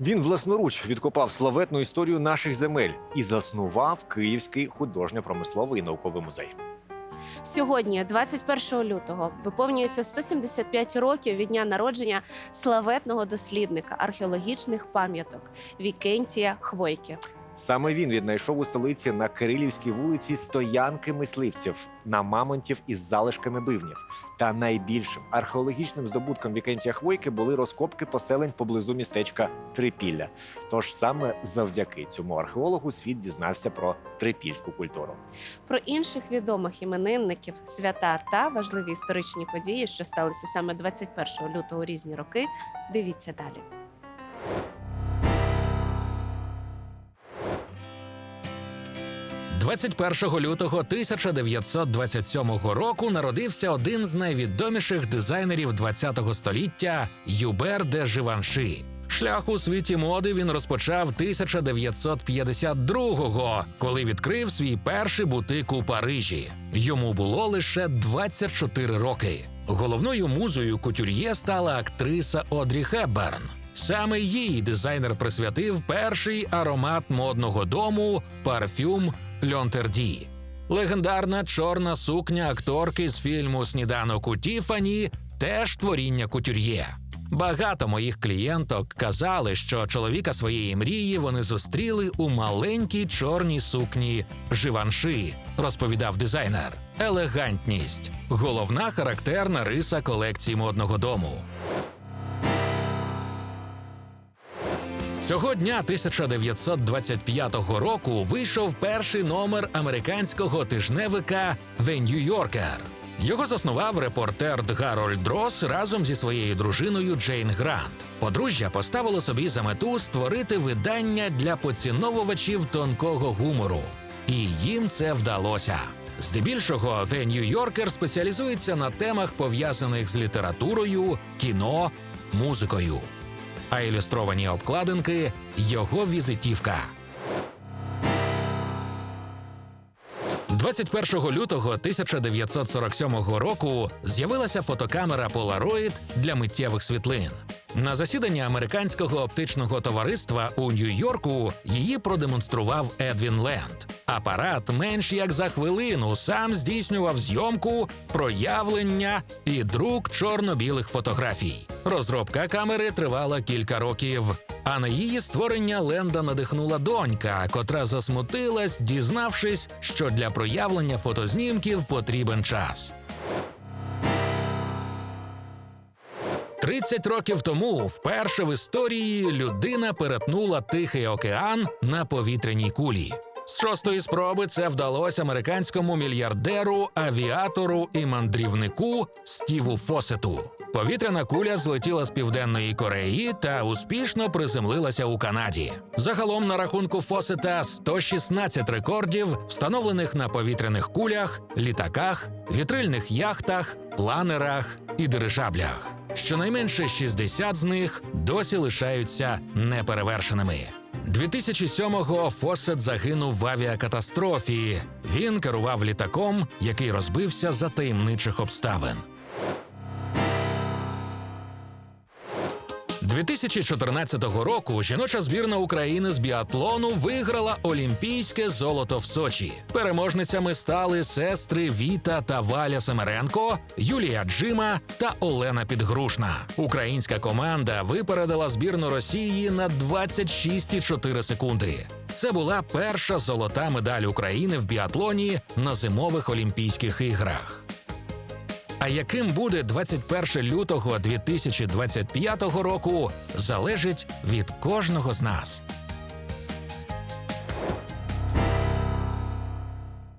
Він власноруч відкопав славетну історію наших земель і заснував Київський художньо-промисловий науковий музей. Сьогодні, 21 лютого, виповнюється 175 років від дня народження славетного дослідника археологічних пам'яток Вікентія Хвойки. Саме він віднайшов у столиці на Кирилівській вулиці стоянки мисливців на мамонтів із залишками бивнів. Та найбільшим археологічним здобутком Вікентія Хвойки були розкопки поселень поблизу містечка Трипілля. Тож саме завдяки цьому археологу світ дізнався про трипільську культуру. Про інших відомих іменинників, свята та важливі історичні події, що сталися саме 21 лютого у різні роки. Дивіться далі. – 21 лютого 1927 року народився один з найвідоміших дизайнерів ХХ століття Юбер де Живанши. Шлях у світі моди він розпочав 1952-го, коли відкрив свій перший бутик у Парижі. Йому було лише 24 роки. Головною музою кутюр'є стала актриса Одрі Хепберн. Саме їй дизайнер присвятив перший аромат модного дому парфюм Льонтерді. Легендарна чорна сукня акторки з фільму Сніданок у Тіфані теж творіння кутюр'є. Багато моїх клієнток казали, що чоловіка своєї мрії вони зустріли у маленькій чорній сукні Живанши, розповідав дизайнер. Елегантність головна характерна риса колекції модного дому. Цього дня 1925 року вийшов перший номер американського тижневика The New Yorker. Його заснував репортер Гарольд Дрос разом зі своєю дружиною Джейн Грант. Подружжя поставило собі за мету створити видання для поціновувачів тонкого гумору, і їм це вдалося. Здебільшого The New Yorker спеціалізується на темах пов'язаних з літературою, кіно, музикою а ілюстровані обкладинки його візитівка. 21 лютого 1947 року з'явилася фотокамера Polaroid для миттєвих світлин. На засіданні американського оптичного товариства у Нью-Йорку її продемонстрував Едвін Ленд. Апарат менш як за хвилину сам здійснював зйомку, проявлення і друк чорно-білих фотографій. Розробка камери тривала кілька років. А на її створення Ленда надихнула донька, котра засмутилась, дізнавшись, що для проявлення фотознімків потрібен час. 30 років тому вперше в історії людина перетнула Тихий океан на повітряній кулі. З шостої спроби це вдалося американському мільярдеру, авіатору і мандрівнику Стіву Фосету. Повітряна куля злетіла з південної Кореї та успішно приземлилася у Канаді. Загалом на рахунку Фосета 116 рекордів, встановлених на повітряних кулях, літаках, вітрильних яхтах, планерах і дирижаблях. Щонайменше 60 з них досі лишаються неперевершеними. 2007-го Фосет загинув в авіакатастрофі. Він керував літаком, який розбився за таємничих обставин. 2014 року жіноча збірна України з біатлону виграла олімпійське золото в Сочі. Переможницями стали сестри Віта та Валя Семеренко, Юлія Джима та Олена Підгрушна. Українська команда випередила збірну Росії на 26,4 секунди. Це була перша золота медаль України в біатлоні на зимових Олімпійських іграх. А яким буде 21 лютого 2025 року, залежить від кожного з нас.